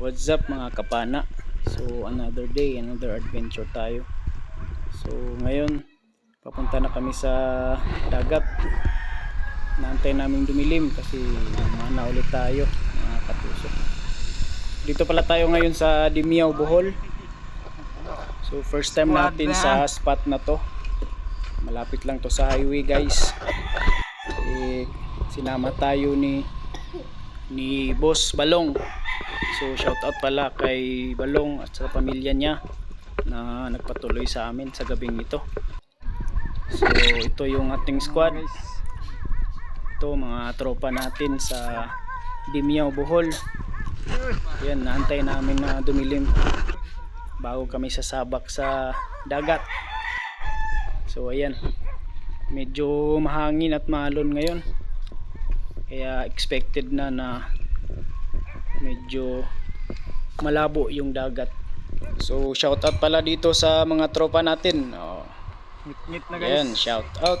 What's up mga kapana? So another day, another adventure tayo. So ngayon, papunta na kami sa dagat. Naantay namin dumilim kasi mana ulit tayo mga katusok. Dito pala tayo ngayon sa Dimiao, Bohol. So first time natin sa spot na to. Malapit lang to sa highway guys. Eh, sinama tayo ni ni Boss Balong. So shout out pala kay Balong at sa pamilya niya na nagpatuloy sa amin sa gabing ito. So ito yung ating squad. Ito mga tropa natin sa Dimiao Bohol. Yan, naantay namin na dumilim bago kami sasabak sa dagat. So ayan, medyo mahangin at maalon ngayon. Kaya expected na na medyo malabo yung dagat. So shout out pala dito sa mga tropa natin. Oh, Ngit na ayan, shout out.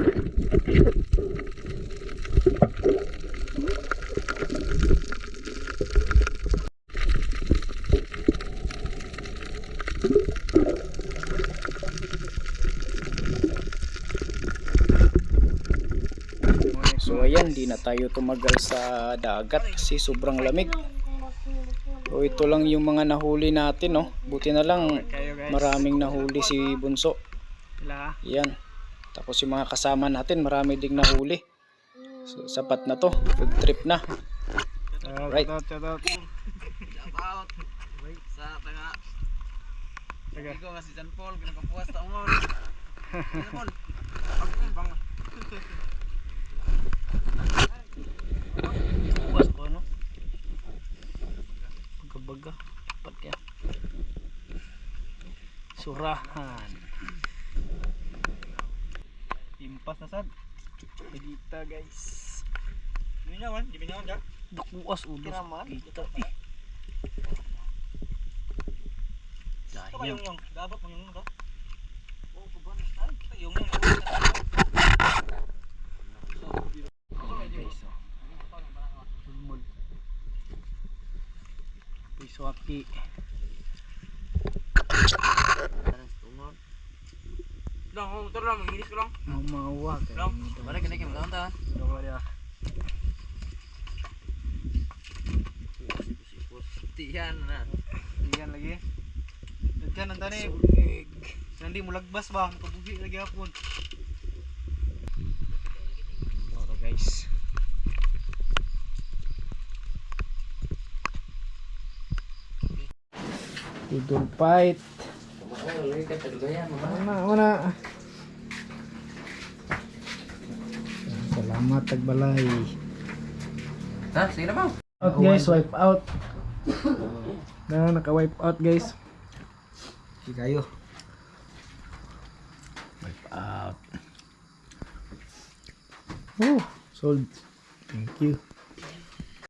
So ayan, di na tayo tumagal sa dagat kasi sobrang lamig. So ito lang yung mga nahuli natin, no. Buti na lang maraming nahuli si Bunso. Yan. Tapos yung mga kasama natin, marami ding nahuli. So, sapat na to. Food trip na. Right. Shout out, shout out. Shoutout sa taga Taga. Ikaw nga si San Paul, kinakapuwas ta mo. San Paul. Pagkumbang. Bukas ko, ano? Baga-baga. Dapat yan. Surahan. Impas na sad. Kita guys. Minawan, di minawan ka? Dakuas ulos. Kiraman. Kita eh. Ito ba Dahil yung yung dapat mo yung ka? Oo, kuban style. Yung yung guys. Oh. Ulmul. Piso aki. Lang, oh, motor lang, maginis ko lang. Mamawa. Lang, balik ka na kayo, magkakanta. Dawa dia. Tiyan na. Iyan lagi. Dagkan ang tani. Hindi mo lagbas ba? Kabugi lagi hapon. Ito guys. Idol fight. Mana, mana. Salamat tagbalay. Ha, sige na ba? Out guys, wipe out. Na naka-wipe out guys. Di kayo. Wipe out. Oh, sold. Thank you.